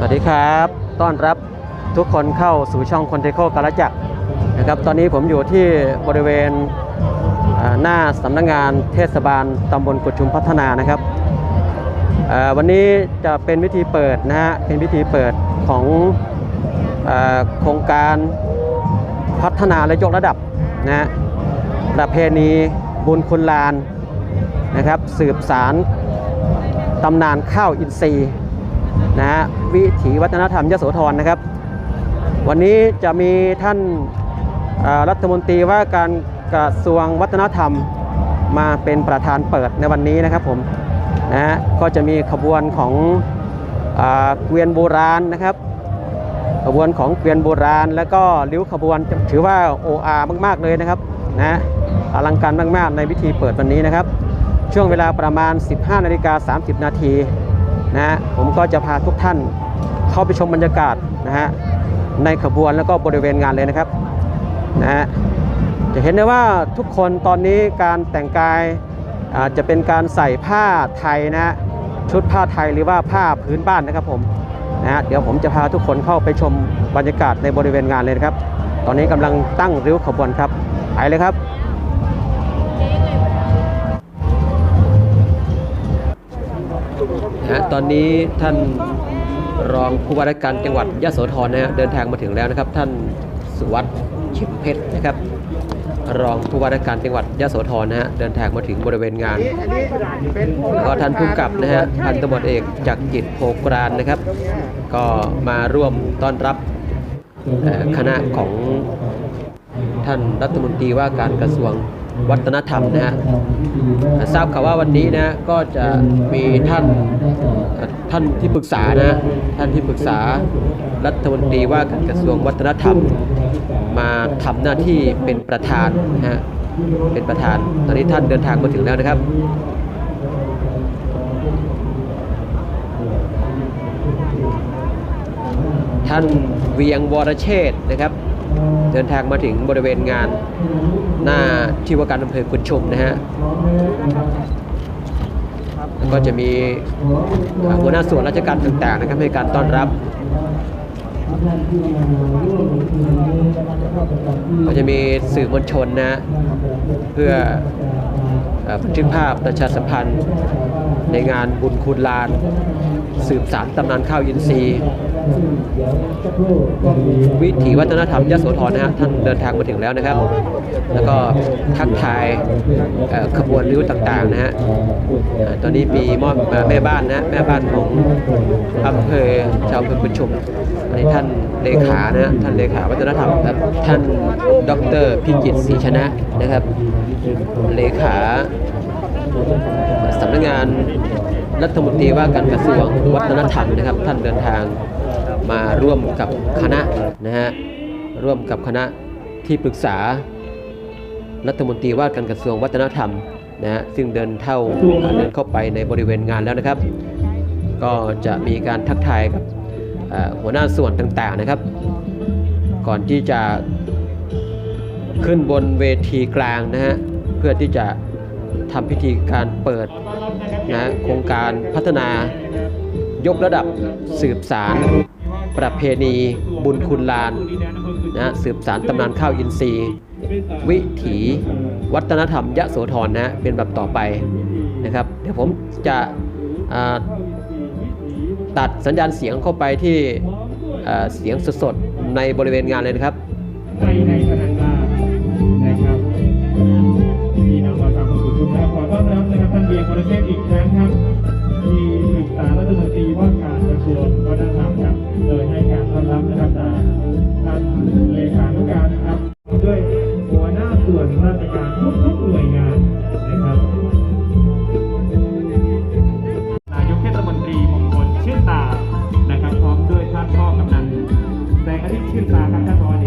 สวัสดีครับ ต้อนรับทุกคนเข้าสู่ช่องคนเทโคกาลจักรนะครับ ตอนนี้ผมอยู่ที่บริเวณหน้าสำนักงานเทศบาลตำบลกุดชุมพัฒนานะครับวันนี้จะเป็นพิธีเปิดนะฮะ เป็นพิธีเปิดของโครงการพัฒนาและยกระดับนะฮะประเพณีบุญคุณลานนะครับ สืบสารตำนานข้าวอินทรีย์ นะฮะวิถีวัฒนธรรมยโสธรนะครับ วันนี้จะมีท่านรัฐมนตรีว่าการกระทรวงวัฒนธรรมมาเป็นประธานเปิดในวันนี้นะครับผมนะฮะก็จะมีขบวนของเกวียนโบราณนะครับ ขบวนของเกวียนโบราณ แล้วก็ริ้วขบวนถือว่าโออามาก ๆเลยนะครับนะอลังการมาก ๆ ในพิธีเปิดวันนี้นะครับ ช่วงเวลาประมาณ 15นาฬิกา30 นาที นะฮะผมก็จะพาทุกท่านเข้าไปชมบรรยากาศนะฮะในขบวนแล้วก็บริเวณงานเลยนะครับนะฮะจะเห็นได้ว่าทุกคนตอนนี้การแต่งกายอาจจะเป็นการใส่ผ้าไทยนะฮะชุดผ้าไทยหรือว่าผ้าพื้นบ้านนะครับผมนะฮะเดี๋ยวผมจะพาทุกคนเข้าไปชมบรรยากาศในบริเวณงานเลยนะครับ ตอนนี้กำลังตั้งริ้วขบวนครับไปเลยครับ นะฮะตอนนี้ท่านรองผู้ว่าราชการจังหวัดยะโสธรนะฮะเดินทางมาถึงแล้วนะครับ ท่านสุวัสด์ชิดเพชรนะครับ รองผู้ว่าราชการจังหวัดยะโสธรนะฮะเดินทางมาถึงบริเวณงานแล้วก็ท่านผู้กับนะฮะพันตำรวจเอกจากกิจโพกรานนะครับ ก็มาร่วมต้อนรับคณะของท่านรัฐมนตรีว่าการกระทรวง วัฒนธรรมนะฮะทราบข่าวว่าวันนี้นะก็จะมีท่านท่านที่ปรึกษานะท่านที่ปรึกษารัฐมนตรีว่าการกระทรวงวัฒนธรรม มาทำหน้าที่เป็นประธานนะฮะเป็นประธานตอนนี้ท่านเดินทางมาถึงแล้วนะครับท่านเวียงวรเชษฐ์นะครับ เดินทางมาถึงบริเวณงานหน้าที่ว่าการอำเภอกุดชุมนะฮะแล้วก็จะมีหัวหน้าส่วนราชการต่างๆนะครับให้การต้อนรับ ก็จะมีสื่อมวลชนนะเพื่อเอ่อบันทึกภาพประชาสัมพันธ์ ในงานบุญคุณลาน สืบสารตำนานข้าวอินทรีย์ วิถีวัฒนธรรมยโสธรนะฮะท่านเดินทางมาถึงแล้วนะครับ แล้วก็ทักทายขบวนริ้วต่างๆนะฮะตอนนี้มีมอบแม่บ้านนะแม่บ้านของอำเภอชาวอำเภอกุดชุมอันนี้ท่านเลขานะฮะท่านเลขาวัฒนธรรมครับท่านดรพิจิตรศรีชนะนะครับ เลขา สำนักงานรัฐมนตรีว่าการกระทรวงวัฒนธรรมนะครับ ท่านเดินทางมาร่วมกับคณะนะฮะร่วมกับคณะที่ปรึกษา รัฐมนตรีว่าการกระทรวงวัฒนธรรมนะฮะซึ่งเดินเท่าเดินเข้าไปในบริเวณงานแล้วนะครับ ก็จะมีการทักทายกับหัวหน้าส่วนต่างๆนะครับ ก่อนที่จะขึ้นบนเวทีกลางนะฮะเพื่อที่จะ ทำพิธีการเปิดนะโครงการพัฒนายกระดับสืบสารประเพณีบุญคุณลานนะสืบสารตำนานข้าวอินทรีย์ วิถีวัฒนธรรมยะโสธรนะฮะเป็นแบบต่อไปนะครับ เดี๋ยวผมจะตัดสัญญาณเสียงเข้าไปที่เสียงสดๆในบริเวณงานเลยนะครับ รเชษฐ์อีกครั้งครับที่ปรึกษารัฐมนตรีว่าการกระทรวงวัฒนธรรมครับโดยให้การต้อนรับนะครับจากท่านเลขานุการครับด้วยหัวหน้าส่วนราชการทุกๆหน่วยงานนะครับนายกเทศมนตรีมงคลชื่นตานะครับพร้อมด้วยท่านพ่อกำนันแสงอาทิตย์ชื่นตาครับท่านรอง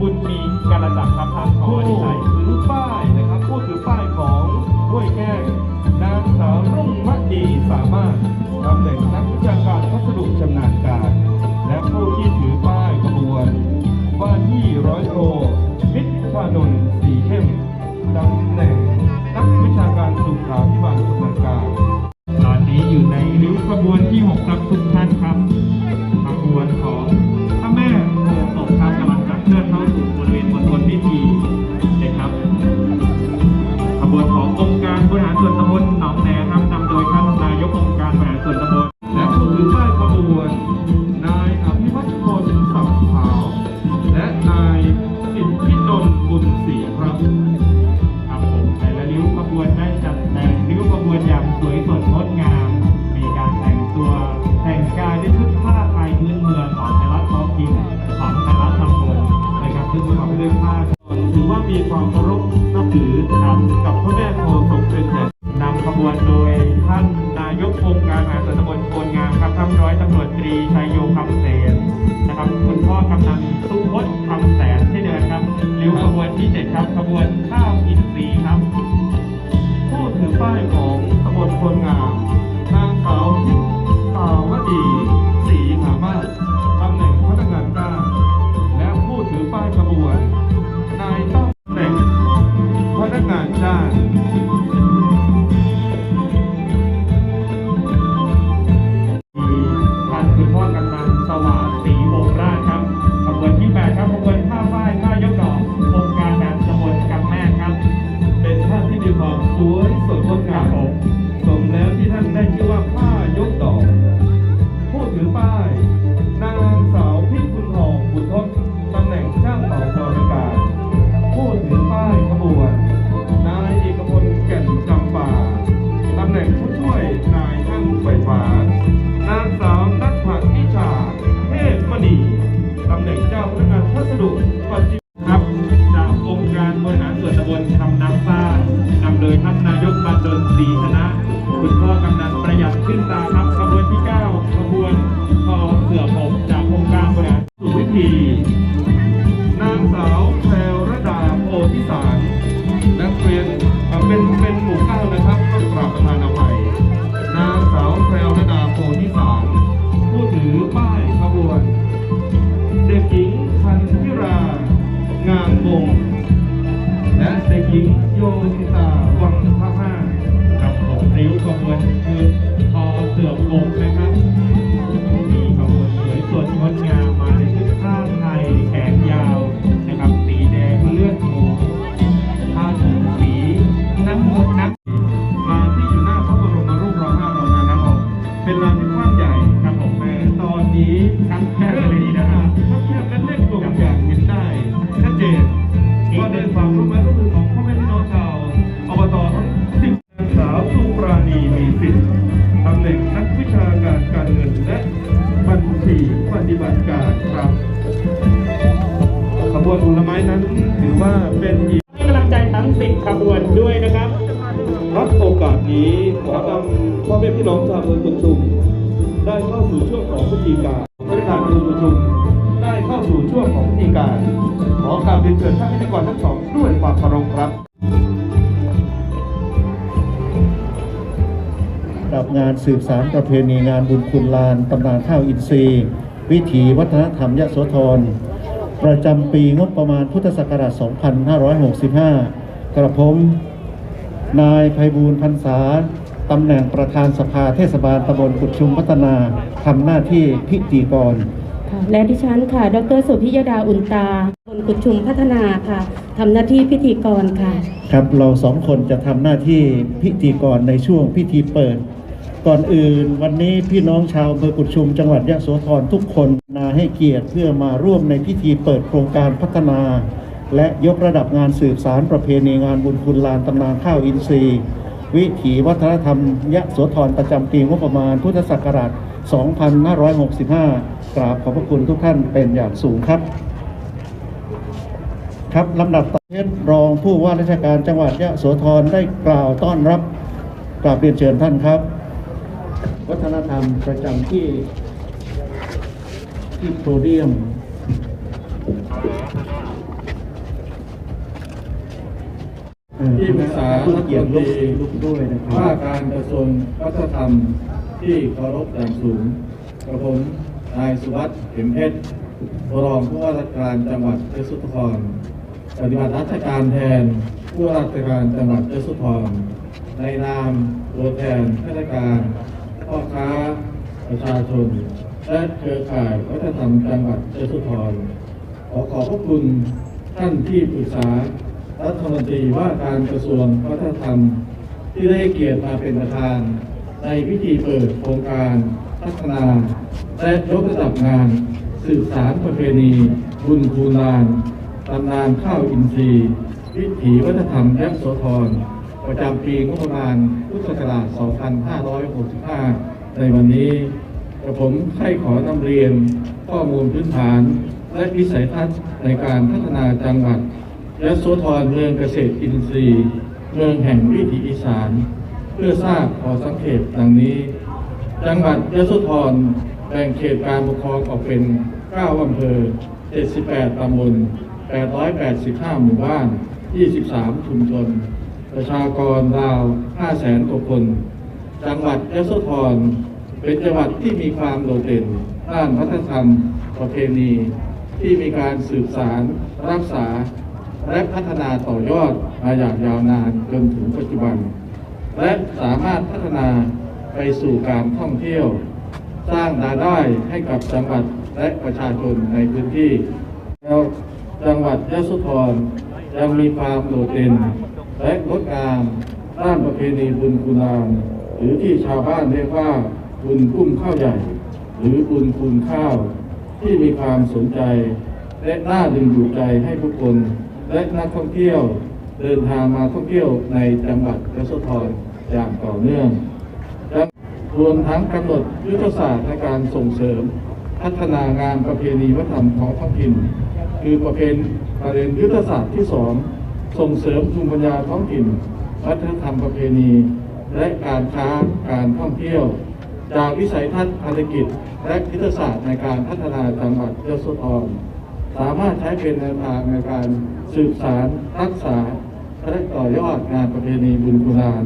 บุญมีการจักรครับท่าน นสุพจน์คำแสนเช่เดินครับริวขบวนที่เจ็ดครับขบวนข้าวอินทรีครับ ผู้ถือป้ายของขบวนคนงามนางสาวทิพย์าวดีสีหามาตำแหน่งพนักงานการและผู้ถือป้ายขบวน นายต้องแหน่งพนักงานจ้าง ลยท่านนายกบัรรดลศรีชนะ คุณพ่อกำนันประหยัดขึ้นตาครับขบวนที่9 นเชิญท่านพิธีกรทั้งสองด้วยความเคารพครับกับงานสืบสารประเพณีงานบุญคุณลานตำนานข้าวอินทรีย์ วิถีวัฒนธรรมยะโสธรประจำปีงบประมาณพุทธศักราช 2565 กระผม นายภัยบูลพันษาตำแหน่งประธานสภาเทศบาลตำบลกุดชุมพัฒนาทำหน้าที่พิจีกร และดิฉันค่ะ ดรสุพิยดาอุนตา กุดชุมพัฒนาค่ะทำหน้าที่พิธีกรค่ะ ครับเราสองคนจะทำหน้าที่พิธีกรในช่วงพิธีเปิด ก่อนอื่นวันนี้พี่น้องชาวอำเภอกุชุม จังหวัดยะโสธรทุกคนนาให้เกียรติเพื่อมาร่วมในพิธีเปิดโครงการพัฒนา และยกระดับงานสืบสารประเพณีงานบุญคุณลานตำนานข้าวอินทรีย์ วิถีวัฒนธรรม ยะโสธรประจำปีงบประมาณพุทธศักราช 2565 กราบขอบพระคุณทุกท่านเป็นอย่างสูงครับ ครับลำดับต่อไปรองผู้ว่าราชการจังหวัดยะโสธรได้กล่าวต้อนรับกราบเรียนเชิญท่านครับ วัฒนธรรมประจำที่ที่โพเดียมที่ปรึกษาผู้เกียรติยวลุกด้วยนะครับว่าการกระทรวงวัฒนธรรมที่เคารพอย่างสูงกระผมนายสุวัสดิ์เข็มเพชรรองผู้ว่าราชการจังหวัดยโสธร ปฏิบัติราชการแทนผู้ราชการจังหวัดยโสธรในนามตัวแทนข้าราชการพ่อค้าประชาชนและเครือข่ายวัฒนธรรมจังหวัดยโสธรขอขอบพระคุณท่านที่ปรึกษารัฐมนตรีว่าการกระทรวงวัฒนธรรม ที่ได้เกียรติมาเป็นประธาน ในพิธีเปิดโครงการพัฒนาและยกระดับงาน สืบสารประเพณีบุญคูลาน ตำนานข้าวอินทรีย์ วิถีวัฒนธรรมยะโสธร ประจำปีงบประมาณพุทธศักราช 2565 ในวันนี้กระผมใครขอนำเรียนข้อมูลพื้นฐาน และวิสัยทัศน์ในการพัฒนาจังหวัดยโสธรเมืองเกษตรอินทรีย์ เมืองแห่งวิถีอีสาน เพื่อทราบขอสังเกตดังนี้ จังหวัดยโสธรแบ่งเขตการปกครองออกเป็น 9 อำเภอ 78 ตำบล 885 หมู่บ้าน 23 ชุมชน ประชากรราว5แสนกว่าคน จังหวัดยโสธร เป็นจังหวัดที่มีความโดดเด่น ด้านวัฒนธรรม ประเพณี ที่มีการสืบสาร รักษา และพัฒนาต่อยอดมาอย่างยาวนานจนถึงปัจจุบัน และสามารถพัฒนาไปสู่การท่องเที่ยว สร้างรายได้ให้กับจังหวัดและประชาชนในพื้นที่แล้ว จังหวัดยะโสธรยังมีความโดดเด่นและงดงามด้านประเพณีบุญกุลานหรือที่ชาวบ้านเรียกว่าบุญกุ้มข้าวใหญ่ หรือบุญคูณข้าว ที่มีความสนใจ และน่าดึงดูดใจให้ผู้คน และนักท่องเที่ยวเดินทางมาท่องเที่ยวในจังหวัดยะโสธรอย่างต่อเนื่องและรวมทั้งกำหนดยุทธศาสตร์ในการส่งเสริม พัฒนางานประเพณีวัฒนธรรมของท้องถิ่น คือประเพณีประเด็นยุทธศาสตร์ที่สองส่งเสริมภูมิปัญญาท้องถิ่น วัฒนธรรมประเพณี และการค้าการท่องเที่ยว จากวิสัยทัศน์ภารกิจ และยุทธศาสตร์ในการพัฒนาจังหวัดยโสธรสามารถใช้เป็นแนวทางในการสืบสารรักษาและต่อยอดงานประเพณีบุญกุลาน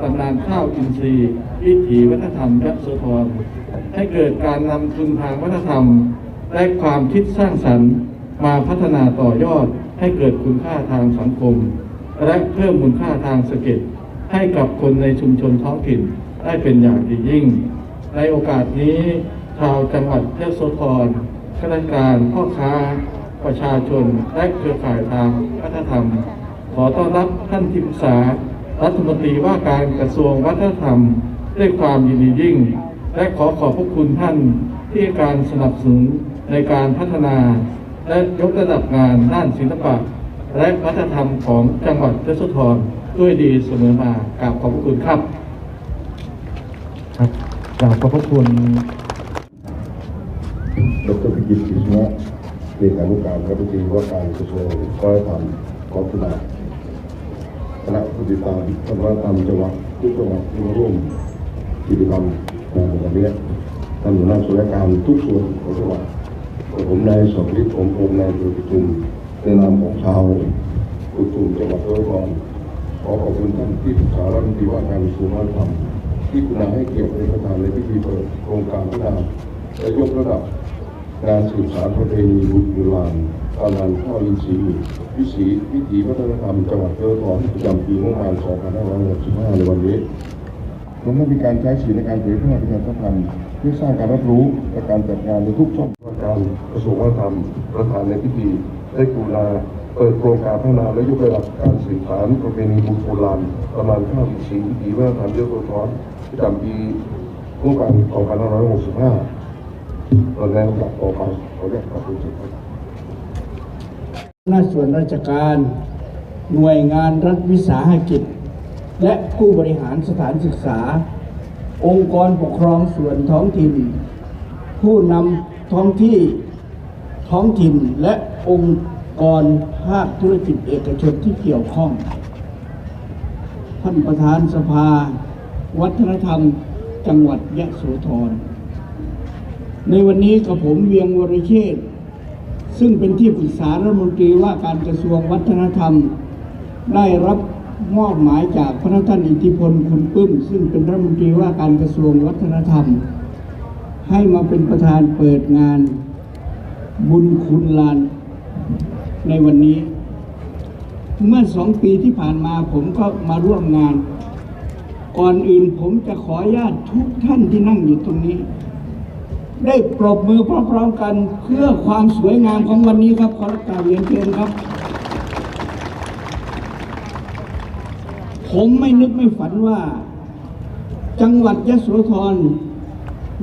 ตำนานข้าวอินทรีย์วิถีวัฒนธรรมยโสธรให้เกิดการนำทุนทางวัฒนธรรม และความคิดสร้างสรรค์ มาพัฒนาต่อยอดให้เกิดคุณค่าทางสังคม และเพิ่มมูลค่าทางเศรษฐกิจให้กับคนในชุมชนท้องถิ่นได้เป็นอย่างดียิ่ง ในโอกาสนี้ชาวจังหวัดยโสธรข้าราชการพ่อค้า ประชาชนและเครือข่ายทางวัฒนธรรม ขอต้อนรับท่านที่ปรึกษารัฐมนตรีว่าการกระทรวงวัฒนธรรม ด้วยความยินดียิ่ง และขอขอบพระคุณท่านที่การสนับสนุนในการพัฒนา และยกระดับงานด้านศิลปะ และวัฒนธรรมของจังหวัดยโสธรด้วยดีเสมอมากราบขอบพระคุณครับครับกราบขอบพระคุณดรพิจิตรอิสระเลขานุการรัฐมนตรีว่าการกระทรวงวัฒนธรรมกองทุนคณะผู้ติดตามวัฒนธรรมจังหวัดทุกจังหวัดที่มาร่วมกิจกรรมในวันนี้ท่านหัวหน้าส่วนราชการทุกส่วนของจังหวัด ผมนายสมฤทธิ์ผมพงษ์นายตัวประชุมในนามของชาวกุตุมจังหวัดระยองขอขอบคุณท่านที่ปรึกษารัฐมนตรีว่าการกระทรวงวัฒนธรรมที่กรุณาให้เกียรติในประธานในพิธีเปิดโครงการพัฒนาและยกระดับงานสืบสานประเพณีบุญโบราณตำนานข้าวอินทรีย์วิถีวิถีวัฒนธรรมจังหวัดเชียงประจำปีงบประมาณ 2565 ในวันนี้ รวมทั้งมีการใช้สื่อในการเผยแพร่ประชาสัมพันธ์เพื่อสร้างการรับรู้และการจัดงานในทุกช่องว่าการกระทรวงวัฒนธรรมประธานในพิธีได้กรุณาเปิดโครงการพัฒนาและยกระดับการสื่อสารประเพณีบุญโบราณประมาณข้าวสีวิถีวัฒนธรรมเยอะโสธรประจำปีงบประมาณ2565ตอนนี้ลำดับต่อไปขอเรียกขอบคุณครับหน้าส่วนราชการ หน่วยงานรัฐวิสาหกิจ และผู้บริหารสถานศึกษา องค์กรปกครองส่วนท้องถิ่น ผู้นำท้องที่ท้องถิ่นและองค์กรภาคธุรกิจเอกชนที่เกี่ยวข้อง ท่านประธานสภา วัฒนธรรม จังหวัดยะโสธร ในวันนี้กับผมเวียงวรเชษซึ่งเป็นที่ปรึกษารัฐมนตรีว่าการกระทรวงวัฒนธรรม ได้รับ มอบหมายจากพระท่านอิทธิพลคุณปึ้ม ซึ่งเป็นรัฐมนตรีว่าการกระทรวงวัฒนธรรม ให้มาเป็นประธานเปิดงาน บุญคุณลานในวันนี้ เมื่อสองปีที่ผ่านมาผมก็มาร่วมงาน ก่อนอื่นผมจะขออนุญาตทุกท่านที่นั่งอยู่ตรงนี้ ได้ปรบมือพร้อมๆกันเพื่อความสวยงามของวันนี้ครับขอรับกราบเรียนเชิญครับ ผมไม่นึกไม่ฝันว่า จังหวัดยะโสธร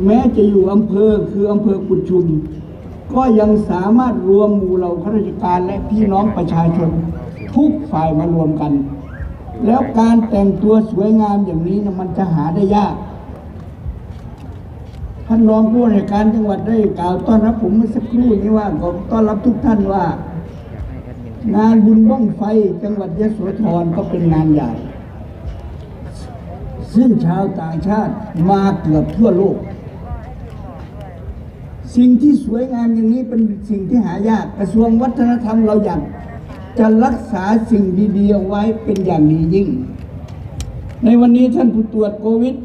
แม้จะอยู่อำเภอคืออำเภอกุดชุม ก็ยังสามารถรวมหมู่เหล่าข้าราชการและพี่น้องประชาชน ทุกฝ่ายมารวมกัน แล้วการแต่งตัวสวยงามอย่างนี้นะมันจะหาได้ยากท่านรองผู้ว่าการจังหวัดได้กล่าวต้อนรับผมเมื่อสักครู่นี้ว่าขอต้อนรับทุกท่านว่า งานบุญบ้องไฟจังหวัดยะโสธรก็เป็นงานใหญ่ ซึ่งชาวต่างชาติมาเกือบทั่วโลก สิ่งที่สวยงามอย่างนี้เป็นสิ่งที่หายากกระทรวงวัฒนธรรมเราอยากจะรักษาสิ่งดีๆเอาไว้เป็นอย่างดียิ่ง ในวันนี้ท่านผู้ตรวจโควิด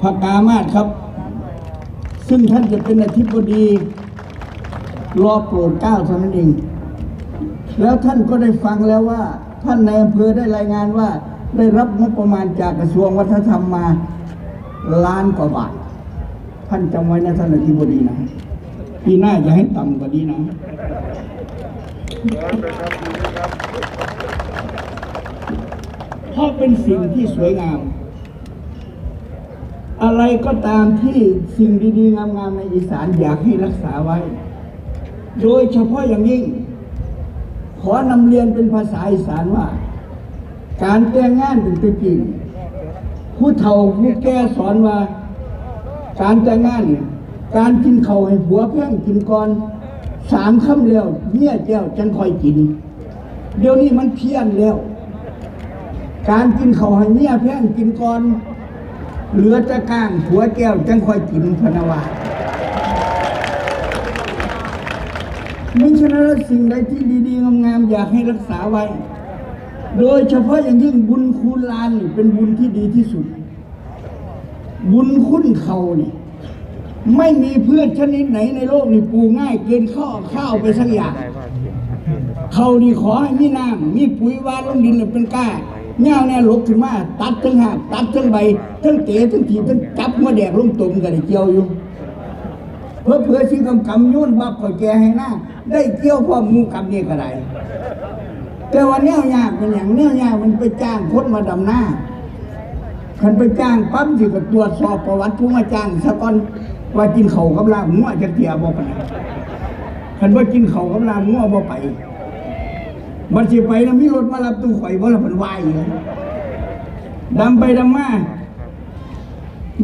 พกามาศครับ ซึ่งท่านจะเป็นอธิบดีรอโปรดเกล้าเท่านั้นเอง แล้วท่านก็ได้ฟังแล้วว่า ท่านในอำเภอได้รายงานว่า ได้รับงบประมาณจากกระทรวงวัฒนธรรมมาล้านกว่าบาท ท่านจำไว้นะท่านอธิบดีนะ ปีหน้าจะให้ต่ำกว่านี้นะเพราะเป็นสิ่งที่สวยงาม อะไรก็ตามที่สิ่งดีๆ งามๆในอีสานอยากให้รักษาไว้ โดยเฉพาะอย่างยิ่ง ขอนำเรียนเป็นภาษาอีสานว่า การแต่งงานเป็นตัวจริงผู้เฒ่าผู้แก่สอนว่า การแต่งงานเนี่ยการกินเข่าให้ผัวเพ่งกินก่อนสามคำแล้วเมียแก้วจังคอยกิน เดี๋ยวนี้มันเพี้ยนแล้ว การกินเข่าให้เมียเพ่งกินก่อนเหลือจะก้างผัวแก้วจังคอยกินพนาวามิฉะนั้นสิ่งใดที่ดีๆงามๆอยากให้รักษาไว้ โดยเฉพาะอย่างยิ่งบุญคูณลานนี่เป็นบุญที่ดีที่สุด บุญคุณเขานี่ไม่มีเพื่อนชนิดไหนในโลกนี่ปลูกง่ายเกินข้าวข้าวไปสักอย่างเขานี่ขอให้มีน้ำมีปุ๋ยวานลงดินเป็นก้าเงาแน่ลบขึ้นมาตัดทั้งหักตัดทั้งใบทั้งเตะทั้งถีบทั้งจับมาแดกลงตุ่มกันเกี่ยวอยู่เพื่อเพื่อสิ่งกำกำโยนบับข่อยแกให้หน้าได้เกี่ยวพร้อมูกับนี่ก็ได้ แต่ว่าแนวยากเป็นอย่างแนวยากมันไปจ้างคนมาดำหน้าคันไปจ้างปั๊บสิก็ตรวจสอบประวัติผู้มาจ้างซะก่อนว่ากินเขากับลาบงัวจะเกียบ่ไปานคันว่ากินเขากับลาบงัวบ่ไปบัดสิไปแล้วมีรถมารับตู้ข่อยบ่ละเพิ่นวายอยู่ดำไปดำมา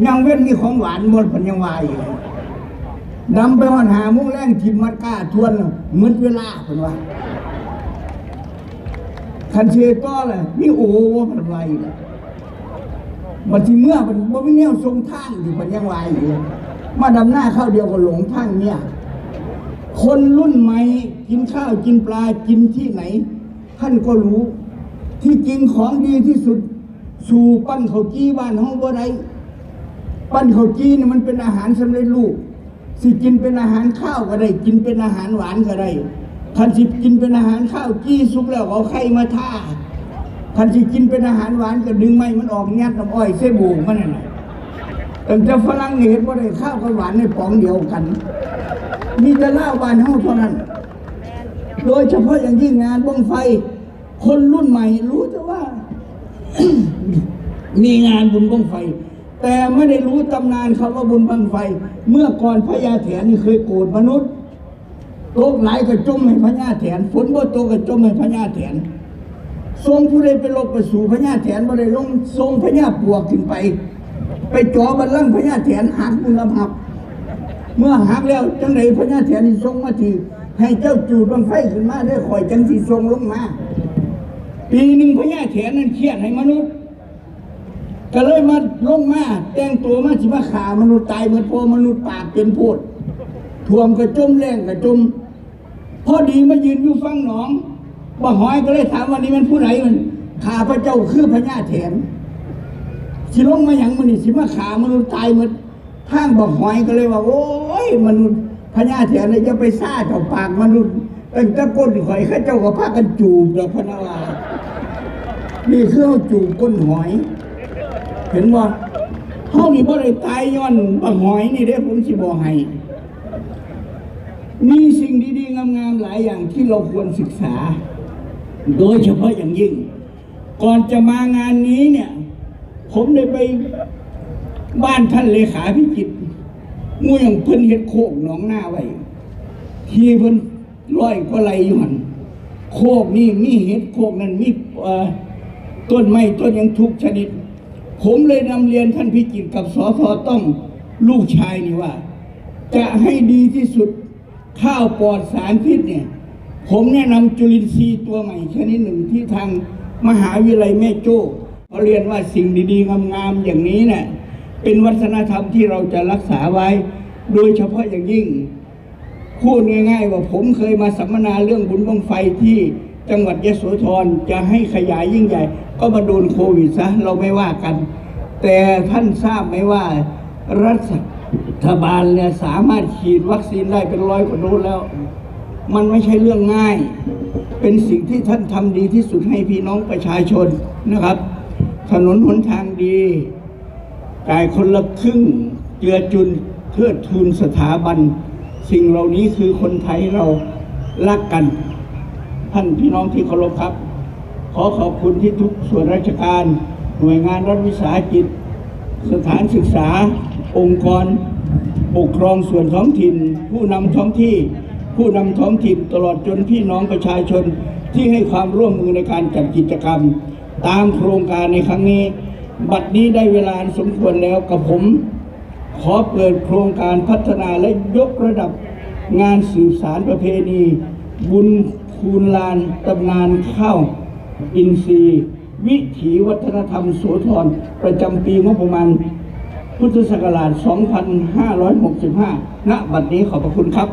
ยังเว้นมีของหวานหมดเพิ่นยังวายอยู่ดำไปหอนหาโมุ้งแรงทิมมัดก้าทวนแล้วหมดเวลาเพิ่นว่า คันเชต่อเลยมีโอ้ว่าเพิ่นวายอยู่บัดทีเมื่อมันบ่มีแนวทรงท่างอยู่มันยังวายอยู่มาดำหน้าข้าวเดียวก็หลงท่างเนี่ย คนรุ่นใหม่กินข้าวกินปลากินที่ไหน ท่านก็รู้ ที่จริงของดีที่สุด สู่ปั้นข้าวจี้บ้านห้องบ่ได้ปั้นข้าวจี้นี่มันเป็นอาหารสำเร็จรูปสิกินเป็นอาหารข้าวก็ได้ กินเป็นอาหารหวานก็ได้ คันสิกินเป็นอาหารข้าวจี้สุกแล้วเอาไข่มาท่าคันสิกินเป็นอาหารหวานก็ดึงไม้มันออกยัดน้ำอ้อยเสบู่มันนั่นน่ะแต่จะฝรั่งเห็นว่าได้ข้าวกับหวานในป๋องเดียวกัน มีแต่เหล้าบานเฮาเท่านั้น โดยเฉพาะอย่างยิ่งงานบ้งไฟ คนรุ่นใหม่รู้แต่ว่า มีงานบุญบ้งไฟ แต่ไม่ได้รู้ตำนานคำว่าบุญบังไฟ เมื่อก่อนพญาแถนนี่เคยโกรธมนุษย์ ตกหลายก็จมให้พญาแถนฝนบ่ตกก็จมให้พญาแถนทรงผู้ใดไปลบไปสู่พญาแถนบ่ได้ลงทรงพญาปวกขึ้นไป ไปจ่อบัลลังก์พญาแถนหักบุลำหับ เมื่อหักแล้วจังไดพญาแถนนี่ทรงมาทีให้เจ้าจูดบังไฟขึ้นมาได้คอยจังสีทรงลงมา ปีหนึ่งพญาแถนนั้นเครียดให้มนุษย์ ก็เลยมาลงมาแต่งตัวมาสิมาขามนุษย์ตายเหมือนพอมนุษย์ปากเป็นโพดท่วมกระจมแรงกระจม พอดีมายืนอยู่ฟังหนองบ่หอยก็เลยถามว่านี่มันผู้ไหนมันข้าพระเจ้าคือพระญาแถนสิลงมาอย่างมันนี่สิมาขามนุษย์ตายหมดทางบอกหอยก็เลยว่า โอ้ยมนุษย์พญาแถนเลยจะไปซ่าเจ้าปากมนุษย์ตั้งแต่ก้นหอยข้าเจ้าก็พากันจูบดอกพนาวานี่คือเขาจูบก้นหอย เห็นว่าเฮานี่บ่ได้ตายย้อนบักหอยนี่เด้ผมสิบอกให้ มีสิ่งดีๆ งามๆหลายอย่างที่เราควรศึกษา โดยเฉพาะอย่างยิ่ง ก่อนจะมางานนี้เนี่ย ผมได้ไปบ้านท่านเลขาพิจิตรมู่อย่างเพิ่นเฮ็ดโคกหนองหน้าไว้ที่เพิ่นร้อยกว่าไรอยู่หันโคกนี่มีเห็ดโคกนั้นมีต้นไม้ต้นยังทุกชนิด ผมเลยนำเรียนท่านพิจิตรกับสอทอต้อมลูกชายนี่ว่า จะให้ดีที่สุด ข้าวปลอดสารพิษเนี่ย ผมแนะนำจุลินทรีย์ตัวใหม่ชนิดหนึ่งที่ทางมหาวิทยาลัยแม่โจ้เขาเรียนว่าสิ่งดีๆ งามๆอย่างนี้เนี่ยเป็นวัฒนธรรมที่เราจะรักษาไว้ โดยเฉพาะอย่างยิ่ง พูดง่าย ๆ ว่าผมเคยมาสัมมนาเรื่องบุญบังไฟที่จังหวัดยโสธรจะให้ขยายยิ่งใหญ่ ก็มาโดนโควิดซะเราไม่ว่ากัน แต่ท่านทราบไหมว่ารัฐ บาลเนี่ยสามารถฉีดวัคซีนได้เป็นร้อยกว่าโดสแล้ว มันไม่ใช่เรื่องง่าย เป็นสิ่งที่ท่านทำดีที่สุดให้พี่น้องประชาชนนะครับ ถนนหนทางดีจ่ายคนละครึ่งเจือจุนเพื่อทุนสถาบัน สิ่งเหล่านี้คือคนไทยเรารักกัน ท่านพี่น้องที่เคารพครับ ขอขอบคุณที่ทุกส่วนราชการ หน่วยงานรัฐวิสาหกิจ สถานศึกษา องค์กรปกครองส่วนท้องถิ่น ผู้นำท้องที่ ผู้นำท้องถิ่นตลอดจนพี่น้องประชาชนที่ให้ความร่วมมือในการจัดกิจกรรม ตามโครงการในครั้งนี้ บัดนี้ได้เวลาสมควรแล้วกับผม ขอเปิดโครงการพัฒนาและยกระดับงานสื่อสารประเพณี บุญคูณลานตำนานข้าวอินทรีย์ วิถีวัฒนธรรมโสธรประจำปีงบประมาณ พุทธศักราช 2565 ณ บัดนี้ขอบพระคุณครับ